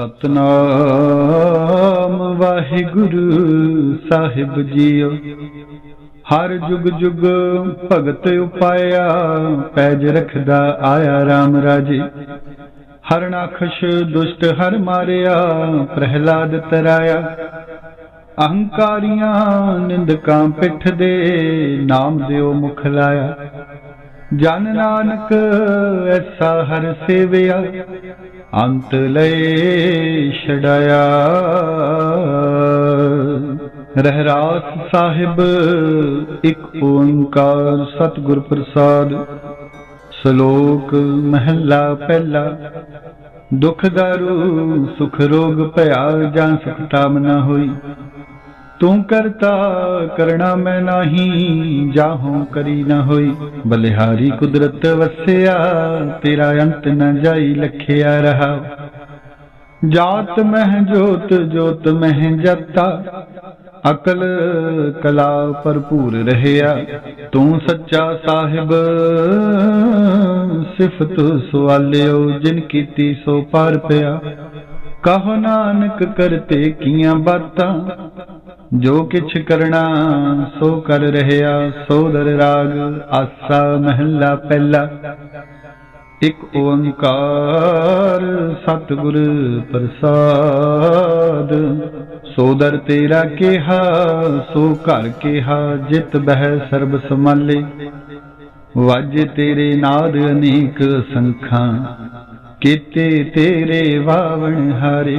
ਸਤਨਾਮ ਵਾਹਿਗੁਰੂ ਸਾਹਿਬ ਜੀਓ। ਹਰ ਜੁਗ ਜੁਗ ਭਗਤ ਉਪਾਇਆ, ਪੈਜ ਰਖਦਾ ਆਇਆ RAM ਰਾਜੇ। ਹਰਨਾਖਸ਼ ਦੁਸ਼ਟ ਹਰ ਮਾਰਿਆ, ਪ੍ਰਹਿਲਾਦ ਤਰਾਇਆ। ਅਹੰਕਾਰੀਆਂ ਨਿੰਦਕਾਂ ਪਿੱਠ ਦੇ ਨਾਮ ਦਿਓ ਮੁਖ ਲਾਇਆ। ਜਨ ਨਾਨਕ, ਐਸਾ ਹਰ ਸੇਵਿਆ, ਅੰਤ ਲਏ ਛਡਾਇਆ। ਰਹਿਰਾਸ ਸਾਹਿਬ, ਇੱਕ ਓੰਕਾਰ ਸਤਿਗੁਰ ਪ੍ਰਸਾਦ। ਸ਼ਲੋਕ ਮਹੱਲਾ ਪਹਿਲਾ, ਦੁਖ ਦਾਰੂ, ਸੁਖ ਰੋਗ ਭਇਆ ਜਾਂ ਸੁਖ ਤਾਮ ਹੋਈ। ਤੂੰ ਕਰਤਾ, ਕਰਣਾ ਮੈਂ ਨਹੀਂ, ਜਾਹੋਂ ਕਰੀ ਨਾ ਹੋਈ। ਬਲਿਹਾਰੀ ਕੁਦਰਤ ਵਸਿਆ, ਤੇਰਾ ਅੰਤ ਨਾ ਜਾਈ, ਲਖਿਆ ਰਹਾ। ਜਾਤ ਮਹਿ ਜੋਤ ਜੋਤ ਮਹਿ ਜਤਾ। ਅਕਲ ਕਲਾ ਭਰਪੂਰ ਰਹਿਆ, ਤੂੰ ਸੱਚਾ ਸਾਹਿਬ। ਸਿਫਤ ਸਵਾਲਿਓ ਜਿਨ ਕੀਤੀ ਸੋ ਪਾਰ ਪਿਆ। ਕਹੋ ਨਾਨਕ ਕਰਤੇ ਕੀਆਂ ਬਾਤਾਂ। ਜੋ ਕਿਛ ਕਰਣਾ ਸੋ ਕਰ ਰਹਿਆ ਸੋਦਰ ਰਾਗ, ਆਸਾ ਮਹੱਲਾ ਪਹਿਲਾ। ਇੱਕ ਓੰਕਾਰ ਸਤਿਗੁਰ ਪ੍ਰਸਾਦ ਸੋਦਰ ਤੇਰਾ ਕਿਹਾ, ਸੋ ਘਰ ਕਿਹਾ, ਜਿਤ ਬਹਿ ਸਰਬ ਸਮਾਲੇ ਵਾਜੇ ਤੇਰੇ ਨਾਦ ਅਨੇਕ ਸੰਖਾਂ, ਕੀਤੇ ਤੇਰੇ ਵਾਵਣ ਹਾਰੇ।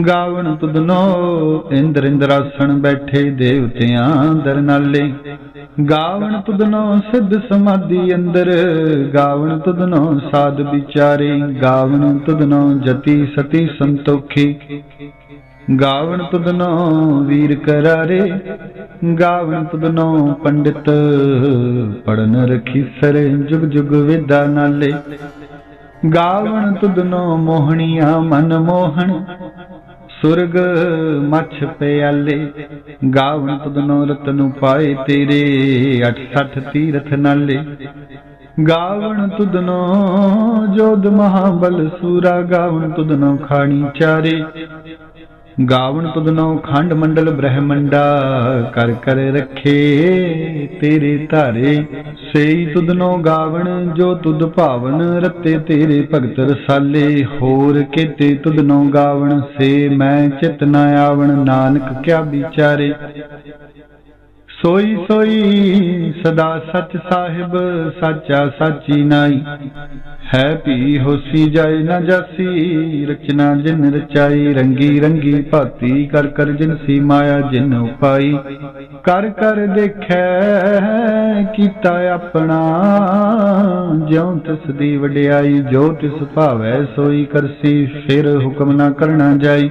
ਗਾਵਣ ਤੁਧਨੋ, ਇੰਦਰ ਇੰਦਰਾਸਣ ਬੈਠੇ ਦੇਵਤਿਆਂ ਦਰ ਨਾਲੇ। ਗਾਵਣ ਤੁਧਨੋ ਸਿੱਧ ਸਮਾਧੀ ਅੰਦਰ, ਗਾਵਣ ਤੁਧਨੋ ਸਾਧ ਵਿਚਾਰੇ। ਗਾਵਣ ਤੁਧਨੋ ਜਤੀ ਸਤੀ ਸੰਤੋਖੀ। ਗਾਵਣ ਤੁਧਨੋ ਵੀਰ ਕਰਾਰੇ। ਗਾਵਣ ਤੁਧਨੋ ਪੰਡਿਤ ਪੜਨ ਰਖੀ ਸਰ ਜੁਗ ਜੁਗ ਵਿਦਾ ਨਾਲੇ। ਗਾਵਣ ਤੁਧਨੋ ਮੋਹਣੀਆਂ ਮਨ ਮੋਹਣ। ਸੁਰਗ ਮੱਛ ਪਿਆਲੇ ਗਾਵਨ ਤੁਧਨੋ ਰਤਨ ਪਾਏ ਤੇਰੇ 68 ਤੀਰਥ ਨਾਲੇ। ਗਾਵਣ ਤੁਦਨੋ ਜੋਦ ਮਹਾਬਲ ਸੂਰਾ, ਗਾਵਣ ਤੁਦਨੋ ਖਾਣੀ ਚਾਰੇ। ਗਾਵਣ ਤੁਧਨੋ ਖੰਡ ਮੰਡਲ ਬ੍ਰਹਮੰਡਾ, ਕਰ ਕਰ ਰੱਖੇ ਤੇਰੇ ਧਾਰੇ। ਸਈ ਤੁਧਨੋ ਗਾਵਣ, ਜੋ ਤੁਧ ਭਾਵਨ ਰਤੇ ਤੇਰੇ ਭਗਤ ਰਸਾਲੇ। ਹੋਰ ਕੀਤੇ ਤੁਧਨੋ ਗਾਵਣ, ਸੇ ਮੈਂ ਚਿਤ ਨ ਆਵਣ, ਨਾਨਕ ਕਿਆ ਵਿਚਾਰੇ। ਸੋਈ ਸੋਈ ਸਦਾ ਸਚ ਸਾਹਿਬ, ਸਾਚਾ ਸਾਚੀ ਨਾਈ। ਹੈ ਭੀ ਹੋਸੀ ਜਾਏ ਨਾ ਜਾਸੀ, ਰਚਨਾ ਜਿਨ ਰਚਾਈ, ਰੰਗੀ ਰੰਗੀ ਭਾਤੀ, ਕਰ ਕਰ ਜਿਨ ਸੀ ਮਾਇਆ ਜਿਨ ਉਪਾਈ। ਕਰ ਕਰ ਦੇਖੈ, ਕੀਤਾ ਆਪਣਾ, ਜਿਉ ਤਿਸ ਦੀ ਵਡਿਆਈ, ਜੋ ਤਿਸ ਭਾਵੈ ਸੋਈ ਕਰਸੀ, ਫਿਰ ਹੁਕਮ ਨਾ ਕਰਨਾ ਜਾਈ।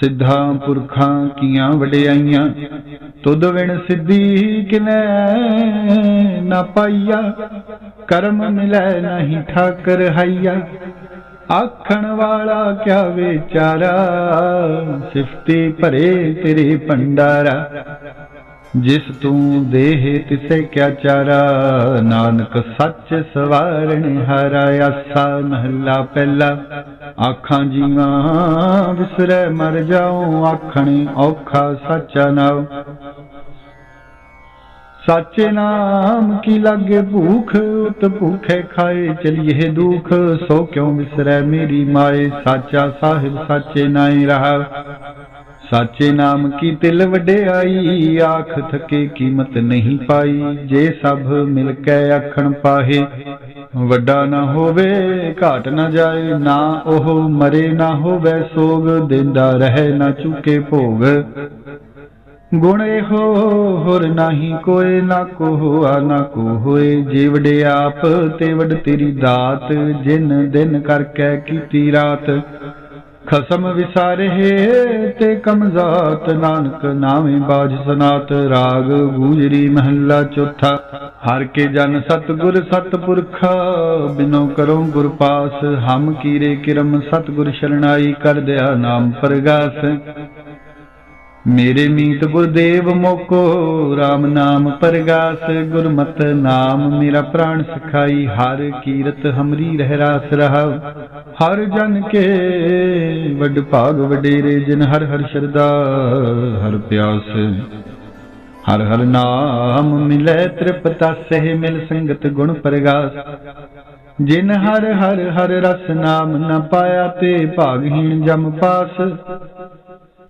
ਸਿੱਧਾਂ ਪੁਰਖਾਂ ਕੀਆਂ ਵਡਿਆਈਆਂ, ਤੁਧ ਵਿਣ ਸਿੱਧੀ ਕਿਨੈ ਨਾ ਪਾਈਆ, ਕਰਮ ਮਿਲੈ ਨਹੀਂ ਠਾਕਰ ਹਾਈਆ। ਆਖਣ ਵਾਲਾ ਕਿਆ ਵਿਚਾਰਾ, ਸਿਫਤੀ ਭਰੇ ਤੇਰੇ ਭੰਡਾਰਾ। ਜਿਸ ਤੂੰ ਦੇਹ ਤਿਸੇ ਕਿਆ ਚਾਰਾ, ਨਾਨਕ ਸੱਚ ਸਵਾਰਣ ਹਾਰਾ ਆਸਾ ਮਹੱਲਾ ਪਹਿਲਾ। ਆਖਾਂ ਜੀਵਾਂ ਵਿਸਰੈ ਮਰ ਜਾਉ, ਆਖਣ ਔਖਾ ਸੱਚਾ ਨਾਮ ਸਾਚੇ ਨਾਮ ਕੀ ਲਾਗੇ ਭੂਖ, ਉਤ ਭੂਖੇ ਖਾਏ ਚਲੀਏ ਦੁਖ। ਸੋ ਕਿਉ ਵਿਸਰੈ ਮੇਰੀ ਮਾਏ, ਸਾਚਾ ਸਾਹਿਬ ਸਾਚੇ ਨਾਈ ਰਹਾ। ਸਾਚੇ ਨਾਮ ਕੀ ਤਿਲ ਵਡਿਆਈ? ਆਖ ਥਕੇ ਕੀਮਤ ਨਹੀਂ ਪਾਈ। ਜੇ ਸਭ ਮਿਲ ਕੇ ਆਖਣ ਪਾਹੇ, ਵੱਡਾ ਨਾ ਹੋਵੇ, ਘਾਟ ਨਾ ਜਾਏ, ਨਾ ਉਹ ਮਰੇ, ਨਾ ਹੋਵੇ ਸੋਗ, ਦਿੰਦਾ ਰਹੇ ਨਾ ਚੁਕੇ ਭੋਗ। ਗੁਣ ਇਹੋ ਹੋਰ ਨਾਹੀ ਕੋਏ, ਨਾ ਕੋ ਹੋਆ ਨਾ ਕੋ ਹੋਏ ਜੇ ਵਡੇ ਆਪ, ਤੇ ਵਡ ਤੇਰੀ ਦਾਤ। ਜਿਨ ਦਿਨ ਕਰਕੇ ਕੀਤੀ ਰਾਤ। ਖਸਮ ਵਿਸਾਰੇ ਤੇ ਕਮਜ਼ਾਤ ਨਾਨਕ ਨਾਵੇਂ ਬਾਜ ਸਨਾਤ, ਰਾਗ ਗੂਜਰੀ ਮਹੱਲਾ ਚੌਥਾ। ਹਰ ਕੇ ਜਨ ਸਤਗੁਰ ਸਤਪੁਰਖਾ, ਬਿਨੋ ਕਰੋ ਗੁਰ ਪਾਸ, ਹਮ ਕੀਰੇ ਕਿਰਮ ਸਤਗੁਰ ਸ਼ਰਣਾਈ ਕਰ ਦਿਆ ਨਾਮ ਪ੍ਰਗਾਸ। ਮੇਰੇ ਮੀਤ ਗੁਰਦੇਵ ਮੋਕੋ RAM ਨਾਮ ਪਰਗਾਸ, ਗੁਰਮਤ ਨਾਮ ਮੇਰਾ ਪ੍ਰਾਣ ਸਖਾਈ, ਹਰ ਕੀਰਤ ਹਮਰੀ ਰਹਿ ਰਾਸ ਰਹਾ ਹਰ ਜਨ ਕੇ ਵੱਡ ਭਾਗ ਵਡੇਰੇ, ਜਿਨ ਹਰ ਹਰ ਸ਼ਰਦਾ ਹਰ ਪਿਆਸ। ਹਰ ਹਰ ਨਾਮ ਮਿਲੇ ਤ੍ਰਿਪਤਾ, ਸਹਿ ਮਿਲ ਸੰਗਤ ਗੁਣ ਪਰਗਾਸ। ਜਿਨ ਹਰ ਹਰ ਹਰ ਰਸ ਨਾਮ ਨ ਪਾਇਆ, ਤੇ ਭਾਗਹੀਣ ਜਮ ਪਾਸ।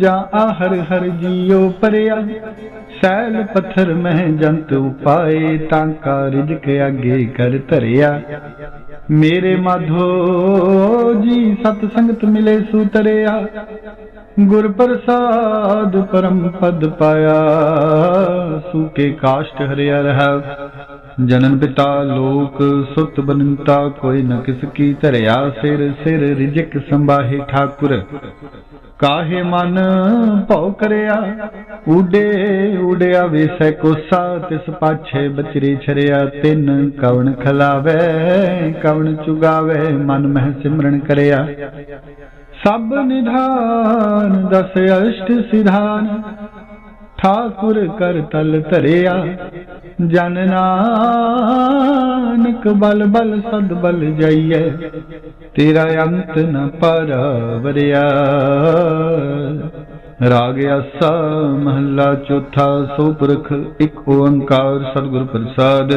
ਜਾਂ ਆਹਰ ਹਰ ਜੀਉ ਪਰਿਆ। ਸੈਲ ਪੱਥਰ ਮਹਿ ਜੰਤ ਉਪਾਏ, ਤਾਂ ਕਾ ਰਿਜਕ ਅਗੇ ਕਰ ਧਰਿਆ। ਮੇਰੇ ਮਾਧੋ ਜੀ, ਸਤ ਸੰਗਤ ਮਿਲੇ ਸੂਤਰਿਆ। ਗੁਰ ਪ੍ਰਸਾਦ ਪਰਮ ਪਦ ਪਾਇਆ ਸੂਕੇ ਕਾਸ਼ਟ ਹਰਿਆ ਰਹਾ। ਜਨਨ ਪਿਤਾ ਲੋਕ ਸੁਤ ਬਨੰਤਾ, ਕੋਈ ਨ ਕਿਸ ਕੀ ਧਰਿਆ। ਸਿਰ ਸਿਰ ਰਿਜਕ ਸੰਭਾਹੇ ਠਾਕੁਰ। ਕਾਹੇ ਮਨ ਭਉ ਕਰਿਆ? ਉਡੇ, ਉਡਿਆ ਵੇਸੈ ਕੋਸਾ ਤਿਸ ਪਾਛੇ ਬਚਰੀ ਛਰਿਆ। ਤਿੰਨ ਕਵਣ ਖਲਾਵੇ, ਕਵਣ ਚੁਗਾਵੇ, ਮਨ ਮਹਿ ਸਿਮਰਨ ਕਰਿਆ। ਸਭ ਨਿਧਾਨ ਦਸ ਅਸ਼ਟ ਸਿਧਾਨ, ਠਾਕੁਰ ਕਰ ਤਲ ਧਰਿਆ। ਜਨ ਨਾਨਕ ਬਲ ਬਲ ਸਦ ਬਲ ਜਾਈਐ ਤੇਰਾ ਅੰਤ ਨ ਪਰਵਰਿਆ। ਰਾਗ ਆਸਾ ਮਹੱਲਾ ਚੌਥਾ, ਸੋ ਪੁਰਖ ਇੱਕ ਓੰਕਾਰ ਸਤਿਗੁਰ ਪ੍ਰਸਾਦ।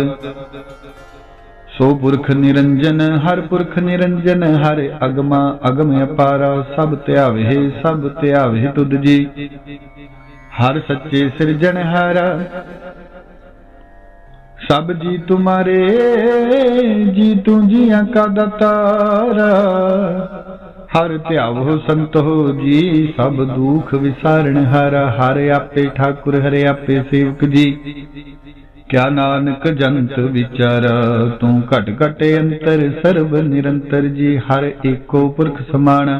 ਸੋ ਪੁਰਖ ਨਿਰੰਜਨ, ਹਰ ਪੁਰਖ ਨਿਰੰਜਨ, ਹਰ ਅਗਮਾ ਅਗਮ ਅਪਾਰਾ, ਸਭ ਧਿਆਵੇ ਸਭ ਧਿਆਵੇ ਤੁਧ ਜੀ। ਹਰ ਸੱਚੇ ਸਿਰਜਣ ਹਾਰਾ ਸਭ ਜੀ ਤੁਮਾਰੇ, ਜੀ ਤੂੰ ਜੀਆਂ ਕਾ ਦਤਾਰਾ। ਹਰ ਧਿਆਵੋ ਸੰਤੋ ਜੀ, ਸਭ ਦੁਖ ਵਿਸਾਰਣ ਹਰ ਹਰ ਆਪੇ ਠਾਕੁਰ, ਹਰੇ ਆਪੇ ਸੇਵਕ ਜੀ। ਕਿਆ ਨਾਨਕ ਜੰਤ ਵਿਚਾਰ, ਤੂੰ ਘਟ ਘਟ ਅੰਤਰ ਸਰਬ ਨਿਰੰਤਰ ਜੀ, ਹਰ ਏਕੋ ਪੁਰਖ ਸਮਾਨ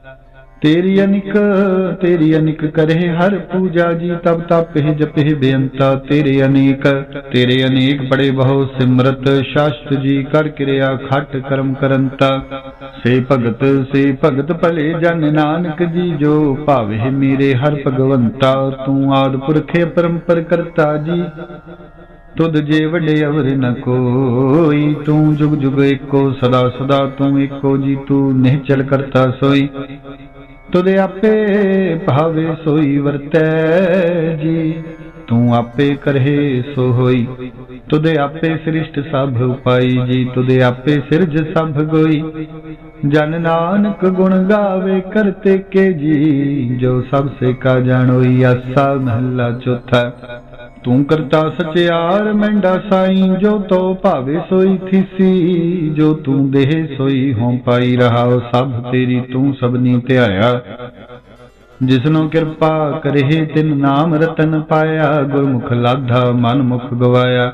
ਤੇਰੀ ਅਨਿਕ ਤੇਰੀ ਅਨਿਕ ਕਰੇ ਹਰ ਪੂਜਾ ਜੀ, ਤਬ ਤਪਹਿ ਜਪਹਿ ਬੇਅੰਤਾ ਤੇਰੇ ਅਨੇਕ ਤੇਰੇ ਅਨੇਕ ਬੜੇ ਬਹੁ ਸਿਮਰਤ ਸ਼ਾਸਤ ਜੀ ਕਰ ਕਿਰਿਆ ਖਟ ਕਰਮ ਕਰੰਤਾ। ਸੇ ਭਗਤ ਸੇ ਭਗਤ ਭਲੇ ਜਨ ਨਾਨਕ ਜੀ, ਜੋ ਭਾਵੇ ਮੇਰੇ ਹਰ ਭਗਵੰਤਾ, ਤੂੰ ਆਦ ਪੁਰਖੇ ਪਰੰਪਰ ਕਰਤਾ ਜੀ। ਤੁਧ ਜੇ ਵੱਡੇ ਅਵਰ ਨ ਕੋਈ, ਤੂੰ ਜੁਗ ਜੁਗ ਏਕੋ, ਸਦਾ ਸਦਾ ਤੂੰ ਏਕੋ ਜੀ, ਤੂੰ ਨਿਹਚਲ ਕਰਤਾ ਸੋਈ। ਤੁਦੇ ਆਪੇ ਭਾਵੇ ਸੋਈ ਵਰਤੈ ਜੀ, ਤੂੰ ਆਪੇ ਕਰਹਿ ਸੋ ਹੋਈ। ਤੁਦੇ ਆਪੇ ਸ੍ਰਿਸ਼ਟ ਸਭ ਉਪਾਈ ਜੀ ਤੁਦੇ ਆਪੇ ਸਿਰਜ ਸਭ ਗੋਈ। ਜਨ ਨਾਨਕ ਗੁਣ ਗਾਵੇ ਕਰਤੇ ਕੇ ਜੀ, ਜੋ ਸਭ ਸੇ ਕਾ ਜਾਣੋਈ ਆਸਾ ਮਹੱਲਾ ਚੌਥਾ। ਤੂੰ ਕਰਤਾ ਸਚਿਆਰ ਮੈਂਡਾ ਸਾਈ, ਜੋ ਤੋ ਭਾਵੇ ਸੋਈ ਥੀਸੀ, ਜੋ ਤੂੰ ਦੇਹ ਸੋਈ ਹੋਂ ਪਾਈ ਰਹਾਓ ਸਭ ਤੇਰੀ ਤੂੰ ਸਭਨੀ ਧਿਆਇਆ। ਜਿਸਨੂੰ ਕਿਰਪਾ ਕਰੇ, ਤਿਨ ਨਾਮ ਰਤਨ ਪਾਇਆ, ਗੁਰਮੁਖ ਲਾਧਾ ਮਨ ਮੁਖ ਗਵਾਇਆ।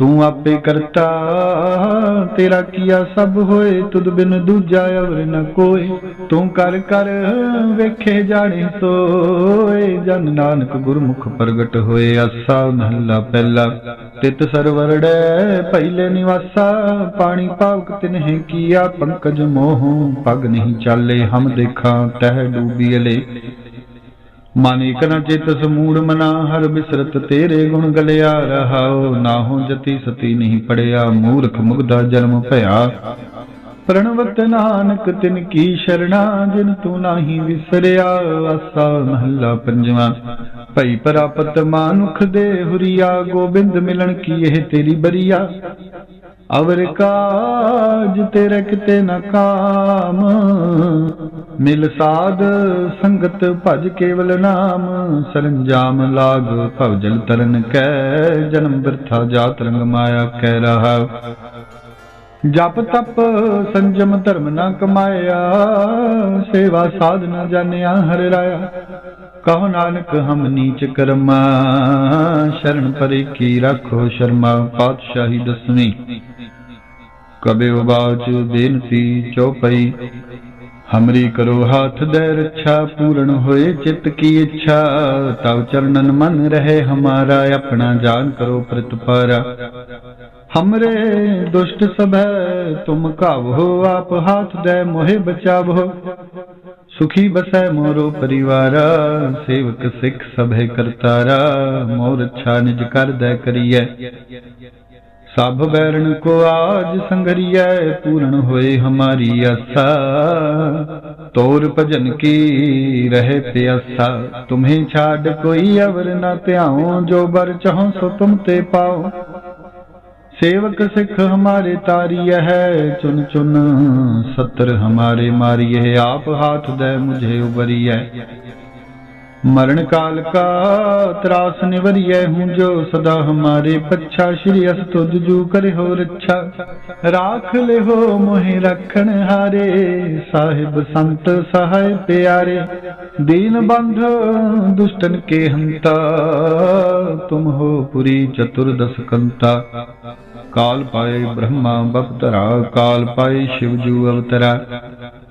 ਤੂੰ ਆਪੇ ਕਰਤਾ, ਤੇਰਾ ਕੀਆ ਸਭ ਹੋਏ, ਤੁਧ ਬਿਨ ਦੂਜਾ ਅਵਰ ਨ ਕੋਈ ਤੂੰ ਕਰ ਕਰ ਵੇਖੇ ਜਾਣੇ ਸੋਏ ਜਨ ਨਾਨਕ ਗੁਰਮੁਖ ਪ੍ਰਗਟ ਹੋਏ ਆਸਾ, ਮਹੱਲਾ ਪਹਿਲਾ। ਤਿਤ ਸਰਵਰੜੈ ਪਹਿਲੇ ਨਿਵਾਸਾ, ਪਾਣੀ ਪਾਵਕ ਤਿਨਹਿ ਕੀਆ, ਪੰਕਜ ਮੋਹ, ਪਗ ਨਹੀਂ ਚਾਲੇ, ਹਮ ਦੇਖਾਂ, ਤਹਿ ਡੂਬੀ ਮਨ ਇਕ ਨ ਚਿਤ ਸਮੂੜ ਮਨਾ, ਹਰ ਬਿਸਰਤ ਤੇਰੇ ਗੁਣ ਗਲਿਆ ਰਹਾਉ। ਨਾਹੋ ਜਤੀ ਸਤੀ ਨਹੀਂ ਪੜਿਆ, ਮੂਰਖ ਮੁਗਦਾ ਜਨਮ ਭਇਆ। ਪ੍ਰਣਵਤ ਨਾਨਕ ਤਿਨ ਕੀ ਸ਼ਰਣਾ, ਜਿਨ ਤੂੰ ਨਾਹੀ ਵਿਸਰਿਆ। ਆਸਾ ਮਹੱਲਾ ਪੰਜਵਾਂ, ਭਈ ਪ੍ਰਾਪਤ ਮਾਨੁਖ ਦੇ ਹੁਰੀਆ। ਗੋਬਿੰਦ ਮਿਲਣ ਕੀ ਇਹ ਤੇਰੀ ਬਰੀਆ। ਅਵਰ ਕਾਜ ਤੇਰੇ ਕਿਤੇ ਨ ਕਾਮ। ਮਿਲ ਸਾਧ ਸੰਗਤ ਭਜ ਕੇਵਲ ਨਾਮ। ਸਰੰਜਾਮ ਲਾਗ ਭਵ ਜਲ ਤਰਨ ਕੈ, ਜਨਮ ਬਿਰਥਾ ਜਾਤ ਰੰਗ ਮਾਇਆ ਕਹਿ ਰਹਾ। ਜਪ ਤਪ ਸੰਜਮ ਧਰਮ ਨਾ ਕਮਾਇਆ, ਸੇਵਾ ਸਾਧ ਨਾ ਜਾਣਿਆ ਹਰ ਰਾਇਆ। ਕਹੋ ਨਾਨਕ ਹਮ ਨੀਚ ਕਰਮਾ, ਸ਼ਰਨ ਪਰੇ ਕੀ ਰੱਖੋ ਸ਼ਰਮਾ, ਪਾਤਸ਼ਾਹੀ ਦਸਵੀਂ। ਕਬੇ ਉਬਾਚ ਬੇਨਤੀ ਚਉਪਈ। ਹਮਰੀ ਕਰੋ ਹਾਥ ਦੇ ਰੱਛਾ, ਪੂਰਨ ਹੋਏ ਚਿੱਤ ਕੀ ਇੱਛਾ। ਤਵ ਚਰਨਨ ਮਨ ਰਹੇ ਹਮਾਰਾ, ਆਪਣਾ ਜਾਨ ਕਰੋ ਪ੍ਰਤਪਾਰਾ। ਹਮਰੇ ਦੁਸ਼ਟ ਸਭੈ, ਤੁਮ ਕਾਵੋ ਆਪ ਹਾਥ ਦੇ ਮੋਹਿ ਬਚਾਵੋ ਸੁਖੀ ਬਸੈ ਮੋਰੋ ਪਰਿਵਾਰਾ, ਸੇਵਕ ਸਿੱਖ ਸਭੇ ਕਰਤਾਰਾ। ਮੋਰ ਅੱਛਾ ਨਿਜ ਕਰ ਦੇ ਕਰੀਐ। ਸਭ ਬੈਰਣ ਕੋ ਆਜ ਸੰਗਰੀਐ, ਪੂਰਨ ਹੋਏ ਹਮਾਰੀ ਆਸਾ। ਤੋਰ ਭਜਨ ਕੀ ਰਹੇ ਪਿਆਸਾ ਤੁਮੇ ਛਾੜ ਕੋਈ ਅਵਰ ਨਾ ਧਿਆਉ, ਜੋ ਬਰ ਚਾਹੋ ਸੋ ਤੁਮ ਤੇ ਪਾਓ। ਸੇਵਕ ਸਿੱਖ ਹਮਾਰੇ ਤਾਰੀਐ ਹੈ, ਚੁਨ ਚੁਨ ਸਤਰ ਹਮਾਰੇ ਮਾਰੀਏ ਆਪ ਹਾਥ ਦੇ ਮੁਝੇ ਉਬਰੀਐ। ਮਰਨ ਕਾਲ ਕਾ ਤਰਾਸ ਨਿਵਰਿਐ ਹੂੰ ਜੋ ਸਦਾ ਹਮਾਰੇ ਪੱਛਾ। ਸ਼੍ਰੀ ਅਸਤੁਜ ਜੂ ਕਰੇ ਹੋ ਰੱਛਾ। ਰਾਖ ਲੈ ਹੋ ਮੋਹਿ ਰੱਖਣ ਹਾਰੇ। ਸਾਹਿਬ ਸੰਤ ਸਹਾਇ ਪਿਆਰੇ। ਦੀਨ ਬੰਧ ਦੁਸ਼ਟਨ ਕੇ ਹੰਤਾ। ਤੁਮ ਹੋ ਪੁਰੀ ਚਤੁਰਦਸ ਕੰਤਾ। ਕਾਲ ਪਾਏ ਬ੍ਰਹਮਾ ਬਪਤਰਾ ਕਾਲ ਪਾਏ ਸ਼ਿਵ ਜੂ ਅਵਤਰਾ।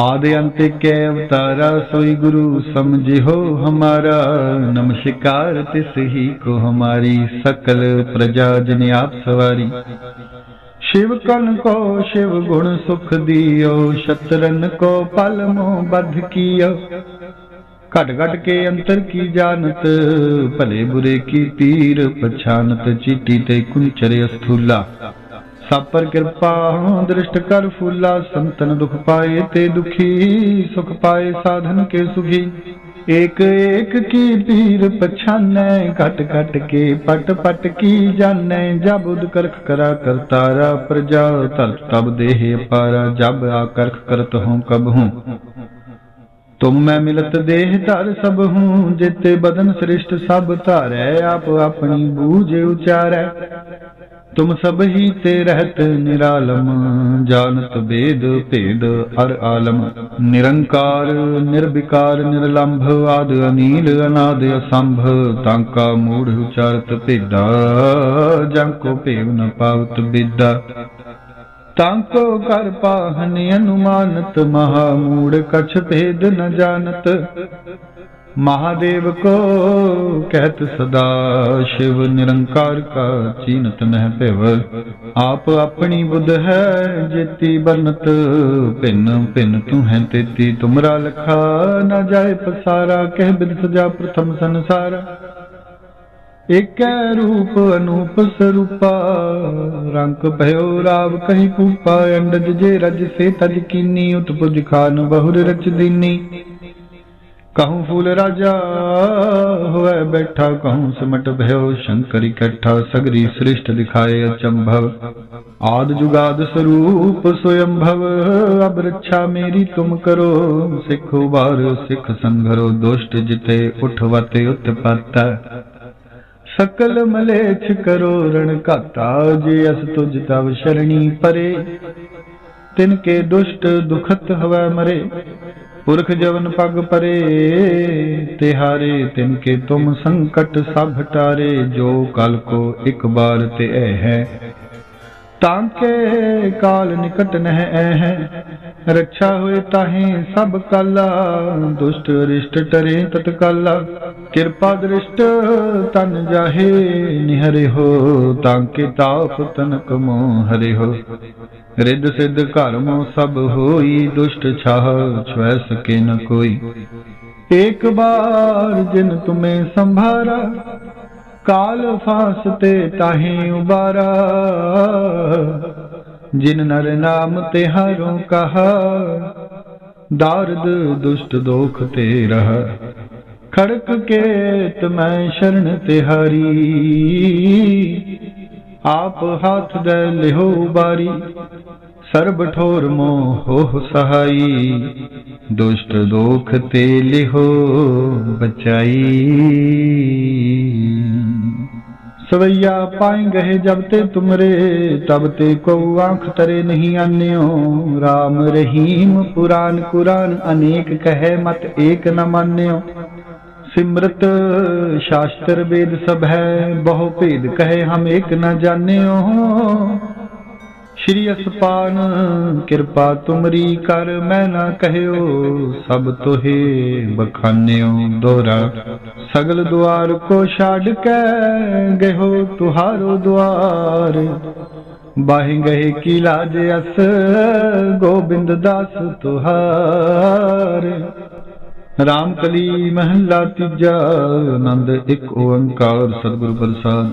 ਆਦ ਅੰਤ ਕੈ ਅਵਤਾਰਾ, ਸੋਈ ਗੁਰੂ ਸਮਝਿਓ ਹਮਾਰਾ। ਨਮਸਕਾਰ ਤਿਸ ਹੀ ਕੋ ਹਮਾਰੀ, ਸਕਲ ਪ੍ਰਜਾ ਜਨ ਆਪ ਸਵਾਰੀ। ਸ਼ਿਵ ਕਨ ਕੋ ਸ਼ਿਵ ਗੁਣ ਸੁਖ ਦਿਓ, ਸ਼ਤਰਨ ਕੋ ਪਲ ਮੋਹ ਬਧ ਕੀਓ। ਘਟ ਘਟ ਕੇ ਅੰਤਰ ਕੀ ਜਾਣਤ, ਭਲੇ ਬੁਰੇ ਕੀ ਤੀਰ, ਪਛਾਨਤ ਚੀਟੀ ਤੇ ਕੁੰਚਰ ਅਸਥੂਲਾ। ਸਭ ਪਰ ਕਿਰਪਾ, ਦ੍ਰਿਸ਼ਟ ਕਰ ਫੂਲਾ, ਸੰਤਨ ਦੁਖ ਪਾਏ ਤੇ ਦੁਖੀ, ਸੁਖ ਪਾਏ ਸਾਧਨ ਕੇ ਸੁਖੀ। ਏਕ ਏਕ ਕੀ ਪੀਰ ਪਛਾਨੈ, ਘਟ ਘਟ ਕੇ ਪਟ ਪਟ ਕੀ ਜਾਣੈ, ਜਬ ਉਦ ਕਰਾ ਕਰਤਾਰਾ ਪ੍ਰਜਾ ਧਰਤ ਤਬ ਦੇਹ ਪਾਰਾ ਜਬ ਆ ਕਰਖ ਕਰਤ ਹੂੰ ਕਬ ਹੂੰ ਤੁਮ ਮੈਂ ਮਿਲਤ ਦੇਹ ਧਰ ਸਭ ਹੂੰ ਜਿਤੇ ਬਦਨ ਸ੍ਰਿਸ਼ਟ ਸਭ ਧਾਰੈ, ਆਪ ਆਪਣੀ ਬੂਝ ਉਚਾਰੈ। ਤੁਮ ਸਭ ਹੀ ਤੇ ਰਹਿਤ ਨਿਰਾਲਮ, ਜਾਣਤ ਵੇਦ ਭੇਦ ਹਰ ਆਲਮ। ਨਿਰੰਕਾਰ, ਨਿਰਵਿਕਾਰ, ਨਿਰਲੰਭ, ਆਦ ਅਨੀਲ, ਅਨਾਦ ਅਸੰਭ ਤਾਂਕਾ ਮੂੜ ਉਚਾਰਤ ਭੇਦਾ ਜੰ ਕੋ ਭੇਵ ਨ ਪਾਵਤ ਬਿਦਾ। ਤਾਂਕੋ ਕਰ ਪਾਹਨ ਅਨੁਮਾਨਤ, ਮਹਾ ਮੂੜ ਕਛ ਭੇਦ ਨ ਜਾਣਤ। ਮਹਾਦੇਵ ਕੋ ਕਹਿਤ ਸਦਾ ਸ਼ਿਵ ਨਿਰੰਕਾਰ ਕਾ ਚੀਨਤ ਮਹਿ ਭਿਵ। ਆਪ ਆਪਣੀ ਬੁੱਧ ਹੈ ਜੇਤੀ ਬਨਤ, ਭਿੰਨ ਭਿੰਨ ਤੂੰ ਹੈ ਤੇਤੀ, ਤੁਮਰਾ ਲਖਾ ਨਾ ਜਾਏ ਪਸਾਰਾ, ਕਹਿ ਬਿਦ ਸਜਾ ਪ੍ਰਥਮ ਸੰਸਾਰ। ਏਕੈ ਰੂਪ ਅਨੂਪ ਸਰੂਪਾ, ਰੰਗ ਭਇਓ ਰਾਵ ਕਹੀ ਕੂਪਾ, ਅੰਡਜ ਜੇ ਰਜ ਸੇ ਤਜ ਕੀਨੀ, ਉਤਪੁਜ ਖਾਨ ਬਹੁਰ ਰਚ ਦੀਨੀ। ਕਹੂੰ ਫੂਲ ਰਾਜਾ ਹੋਵੇ ਬੈਠਾ ਕਹੂੰ ਸਿਮਟ ਭਇਓ ਸ਼ੰਕਰ ਇਕੱਠਾ ਸਗਰੀ ਸ੍ਰਿਸ਼ਟ ਦਿਖਾਏ ਅਚੰਭਵ ਆਦ ਜੁਗਾਦ ਸਰੂਪ ਸੋਯੰਭਵ ਅਬ ਰੱਛਾ ਮੇਰੀ ਤੁਮ ਕਰੋ ਸਿੱਖ ਉਬਾਰ ਸਿੱਖ ਸੰਘਰੋ ਦੁਸ਼ਟ ਜਿਤੇ ਉਠਵਤੇ ਉਤਪਤ ਸਕਲ ਮਲੇਛ ਕਰੋ ਰਣ ਘਾਤਾ ਜੇ ਅਸ ਤੁਜ ਤਵ ਸ਼ਰਣੀ ਪਰੇ ਤਿਨ ਕੇ ਦੁਸ਼ਟ ਦੁਖਤ ਹਵੈ ਮਰੇ ਪੁਰਖ ਜਵਨ ਪਗ ਪਰੇ, ਤਿਹਾਰੇ ਤਿਨ ਕੇ ਤੁਮ ਸੰਕਟ ਸਭ ਟਾਰੇ, ਜੋ ਕਲ ਕੋ ਇੱਕ ਬਾਰ ਤੇ ਹੈ। ਹੈ ਤਾਂਕੇ ਕਾਲ ਨਿਕਟ ਨਹਿ ਐ ਹੈ ਹੋਏ ਤਾਹੇ ਸਭ ਕਾਲਾ, ਦੁਸ਼ਟ ਰਿਸ਼ਟ ਟਰੇ ਤਤਕਾਲਾ। ਕਿਰਪਾ ਦ੍ਰਿਸ਼ਟ ਤਨ ਜਾਹੇ ਨਿਹਰੇ ਹੋ ਤਾਂਕੇ ਤਾਪ ਤਨਕ ਮੋ ਹਰੇ ਹੋ। ਰਿੱਧ ਸਿੱਧ ਘਰ ਸਭ ਹੋਈ, ਦੁਸ਼ਟ ਛਾਹ ਛੁਐ ਸਕੇ ਨ ਕੋਈ। ਇੱਕ ਬਾਰ ਜਿਨ ਤੁਮੇ ਸੰਭਾਰਾ ਕਾਲ ਫਾਸਤੇ ਤਾਹੇ ਉਬਾਰਾ, ਜਿਨ ਨਰ ਨਾਮ ਤੇ ਹਰੋਂ ਕਹਾ, ਦਾਰਦ ਦੁਸ਼ਟ ਦੋਖ ਤੇ ਰਹ ਖੜਕ ਕੇ ਤਮੈ ਸ਼ਰਨ ਤੇ ਹਰੀ, ਆਪ ਹੱਥ ਦੇ ਲਿਹੋ ਬਾਰੀ, ਸਰਬ ਠੋਰ ਮੋਹ ਸਹਾਈ, ਦੁਸ਼ਟ ਦੋਖ ਤੇ ਲਿਹੋ ਬਚਾਈ। ਸਵਈਆ ਪਾਏ ਗਏ ਜਬ ਤੇ ਤੁਮਰੇ, ਤਬ ਤੇ ਕੋ ਆਂਖ ਤਰੇ ਨਹੀਂ ਆਨਿਓ। RAM ਰਹੀਮ ਪੁਰਾਨ ਕੁਰਾਨ, ਅਨੇਕ ਕਹੇ ਮਤ ਏਕ ਨ ਮਾਨਿਓ। ਸਿਮਰਤ ਸ਼ਾਸਤਰ ਵੇਦ ਸਭ ਹੈ, ਬਹੁ ਭੇਦ ਕਹੇ ਹਮ ਏਕ ਨ ਜਾਣਿਓ। ਸ਼੍ਰੀ ਅਸਪਾਨ, ਕਿਰਪਾ ਤੁਮਰੀ ਕਰ ਮੈਂ ਨਾ ਕਹਿਓ, ਸਭ ਤੋਹੇ ਬਖਾਨਿਓ ਦੋਰਾ। ਸਗਲ ਦੁਆਰ ਕੋ ਛੱਡ ਕੇ ਗਇਓ ਤੁਹਾਰੋ ਦੁਆਰ। ਬਾਹਿ ਗਏ ਕੀ ਲਾਜ ਅਸ, ਗੋਬਿੰਦ ਦਾਸ ਤੁਹਾਰ। ਰਾਮ ਕਲੀ ਮਹੱਲਾ ਤੀਜਾ, ਆਨੰਦ ਇੱਕ ਓੰਕਾਰ ਸਤਿਗੁਰ ਪ੍ਰਸਾਦ।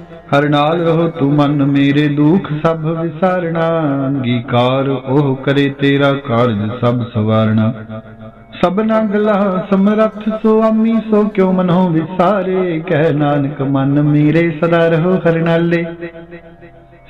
ਹਰ ਨਾਲ ਰਹੋ ਤੂੰ ਮਨ ਮੇਰੇ ਦੁੱਖ, ਸਭ ਵਿਸਾਰਣਾ। ਅੰਗੀਕਾਰ ਉਹ ਕਰੇ ਤੇਰਾ ਕਾਰਜ, ਸਭ ਸਵਾਰਣਾ। ਸਭਨਾ ਗਲਾ ਸਮਰੱਥ ਸੁਆਮੀ ਸੋ ਕਿਉ ਮਨੋ ਵਿਸਾਰੇ? ਕਹਿ ਨਾਨਕ ਮਨ ਮੇਰੇ ਸਦਾ ਰਹੋ ਹਰ ਨਾਲੇ।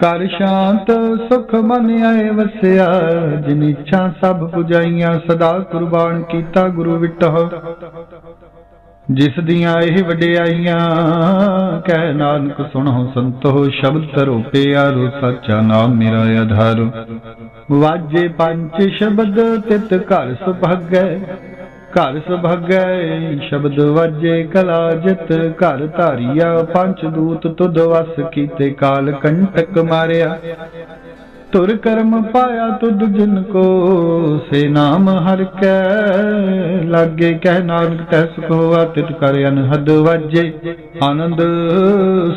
ਕਰ ਸ਼ਾਂਤ ਸੁਖ ਮਨ ਆਏ ਵਸਿਆ, ਜਿਨ ਇੱਛਾ ਸਭ ਪੁਜਾਈਆਂ, ਸਦਾ ਕੁਰਬਾਨ ਕੀਤਾ ਗੁਰੂ ਵਿਟਹੁ। ਜਿਸ ਦੀਆਂ ਇਹ ਵਡਿਆਈਆਂ, ਕਹਿ ਨਾਨਕ ਸੁਣੋ ਸੰਤੋ ਸ਼ਬਦ ਤਰੋ ਪਿਆਰੋ ਸੱਚਾ ਨਾਮ ਮੇਰਾ ਆਧਾਰ। ਵਾਜੇ ਪੰਜ ਸ਼ਬਦ ਤਿਤ ਘਰ ਸੁਭਾਗੈ ਘਰ ਸੁਭਾਗੈ, ਸ਼ਬਦ ਵਾਜੇ ਕਲਾ ਜਿਤ। ਘਰ ਧਾਰਿਆ, ਪੰਜ ਦੂਤ ਤੁਧ ਵਸ ਕੀਤੇ ਕਾਲ ਕੰਟਕ ਮਾਰਿਆ। ਤੁਰ ਕਰਮ ਪਾਇਆ ਤੁਧ ਜਿਨ ਕੋ, ਸੇ ਨਾਮ ਹਰ ਕੈ। ਲਾਗੇ ਕਹਿ ਨਾਨਕ ਤੈ ਸੁਖ ਹੋਆ, ਤਿਤ ਕਰ ਅਨਹਦ ਵਾਜੇ। ਆਨੰਦ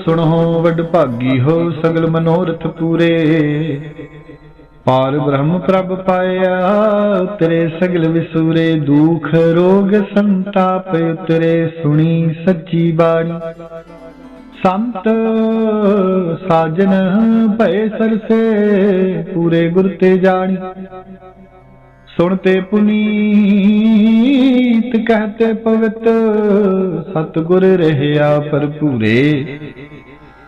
ਸੁਣੋ, ਵਡ ਭਾਗੀ ਹੋ, ਸਗਲ ਮਨੋਰਥ ਪੂਰੇ। ਪਾਰ ਬ੍ਰਹਮ ਪ੍ਰਭ ਪਾਇਆ, ਉਤਰੇ ਸਗਲ ਵਿਸੂਰੇ ਦੁਖ ਰੋਗ ਸੰਤਾਪ, ਉਤਰੇ ਸੁਣੀ ਸੱਚੀ ਬਾਣੀ। ਸੰਤ ਸਾਜਨ ਭਏ ਸਰਸੇ, ਪੂਰੇ ਗੁਰ ਤੇ ਜਾਣੀ। ਸੁਣਤੇ ਪੁਨੀਤ ਕਹਤੇ ਪਵਿੱਤ ਸਤਗੁਰ ਰਹਿਆ ਭਰਪੂਰੇ।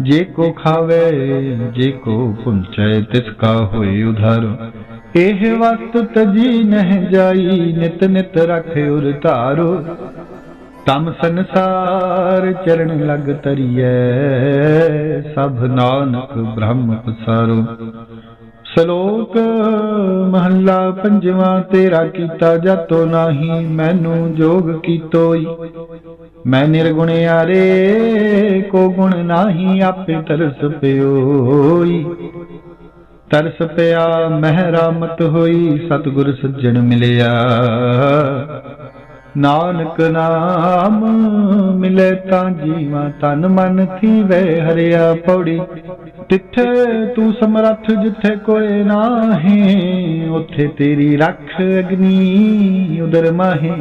ਜੇ ਕੋ ਖਾਵੇ, ਜੇ ਕੋ ਪੁੰਚੈ, ਤਿਸ ਕਾ ਹੋਏ ਉਧਾਰ। ਇਹ ਵਸਤ ਤਜੀ ਨਹਿ ਜਾਈ, ਨਿਤ ਨਿਤ ਰਖ ਉਰ ਧਾਰੋ। ਤਮ ਸੰਸਾਰ ਚਰਨ ਲਗ ਤਰੀਐ ਸਭ ਨਾਨਕ ਬ੍ਰਹਮ ਪਸਾਰੋ। ਸ਼ਲੋਕ, ਮਹੱਲਾ ਪੰਜਵਾਂ, ਤੇਰਾ ਕੀਤਾ ਜਾਤੋ ਨਾਹੀ, ਮੈਨੂੰ ਜੋਗ ਕੀਤੋਈ। ਮੈਂ ਨਿਰਗੁਣਿਆਰੇ ਕੋ ਗੁਣ ਨਾਹੀ, ਆਪੇ ਤਰਸ ਪਿਓਈ। ਤਰਸ ਪਿਆ, ਮਹਿਰਾਮਤ ਹੋਈ, ਸਤਿਗੁਰ ਸੱਜਣ ਮਿਲਿਆ। ਨਾਨਕ ਨਾਮ ਮਿਲੇ ਤਾਂ ਜੀਵਾਂ ਤਨ ਮਨ ਥੀਵੇ, ਹਰਿਆ ਪੌੜੀ। ਤਿੱਥੇ ਤੂੰ ਸਮਰੱਥ ਜਿੱਥੇ ਕੋਈ ਨਾਹੀਂ, ਉੱਥੇ ਤੇਰੀ ਰੱਖ ਅਗਨੀ ਉਦਰ ਮਾਹੀ।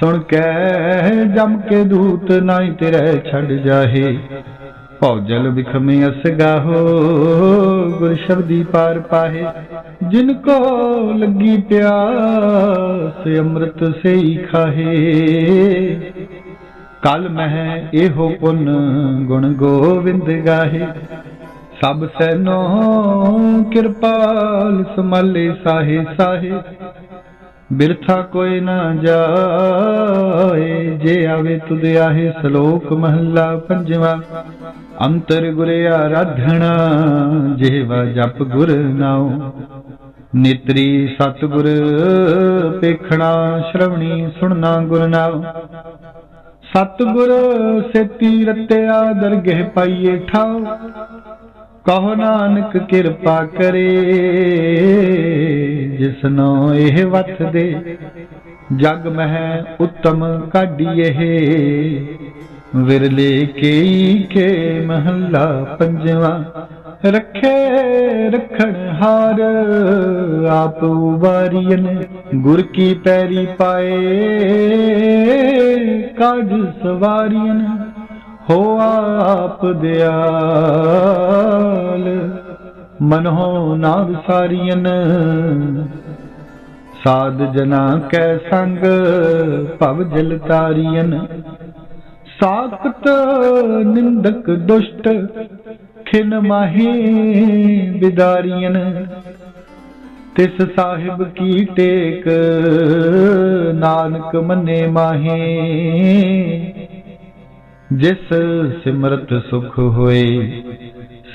ਸੁਣ ਕੇ ਜਮ ਕੇ ਦੂਤ ਨਾਈ ਤੇਰੇ ਛੱਡ ਜਾਹੇ। ਭੌਜਲ ਵਿਖਮੇ ਅਸਗਾ ਗੁਰ ਸ਼ਬਦੀ ਪਾਰ ਪਾਹੇ। ਜਿਨ ਕੋ ਲੱਗੀ ਪਿਆਸ, ਅੰਮ੍ਰਿਤ ਸੇਈ ਖਾਹੇ। ਕਲ ਮਹਿ ਇਹੋ ਪੁੰਨ ਗੁਣ ਗੋਵਿੰਦ ਗਾਹੇ। ਸਭ ਸੈਨੋ ਕਿਰਪਾਲ ਸਮਾਲੇ ਸਾਹੇ ਸਾਹੇ। ਬਿਰਥਾ ਕੋਈ ਨਾ ਜਾਏ, ਜੇ ਆਵੇ ਤੁਧ ਆਹੇ ਸ਼ਲੋਕ ਮਹੱਲਾ ਪੰਜਵਾ। ਅੰਤਰ ਗੁਰ ਆਰਾਧਣਾ, ਜਿਹਵਾ ਜਪ ਗੁਰ ਨਾਉ। ਨੇਤਰੀ ਸਤਗੁਰ ਪੇਖਣਾ, ਸ਼ਰਵਣੀ ਸੁਣਨਾ ਗੁਰ ਨਾਉ। ਸਤਗੁਰ ਸੇਤੀ ਰਤਿਆ ਦਰਗਹਿ ਪਾਈਏ ਠਾਉ। ਕਹੋ ਨਾਨਕ ਕਿਰਪਾ ਕਰੇ ਜਿਸਨੋ ਇਹ ਵਤ ਦੇ ਜਗ ਮਹਿ ਉੱਤਮ ਕਾਢੀਏ ਵਿਰਲੇ ਕੇਈ ਕੇ ਮਹੱਲਾ ਪੰਜਵਾ, ਰੱਖੇ ਰਖਣ ਹਾਰ, ਆਪ ਉਬਾਰੀਨ ਗੁਰ ਕੀ ਪੈਰੀ ਪਾਏ। ਕਾਢ ਸਵਾਰੀਨ ਹੋ ਆਪ ਦਿਆਲ। ਮਨੋ ਨਾ ਵਿਸਾਰੀਨ ਸਾਧ ਜਨਾ ਕੈ ਸੰਗ, ਭਵ ਜਲ ਤਾਰੀਨ ਸਾਖਤ ਨਿੰਦਕ ਦੁਸ਼ਟ, ਖਿਨ ਮਾਹੀ ਬਿਦਾਰੀਨ ਤਿਸ ਸਾਹਿਬ ਕੀ ਟੇਕ, ਨਾਨਕ ਮੰਨੇ ਮਾਹੀ। ਜਿਸ ਸਿਮਰਤ ਸੁਖ ਹੋਏ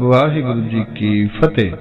ਵਾਹਿਗੁਰੂ ਜੀ ਕੀ ਫਤਿਹ।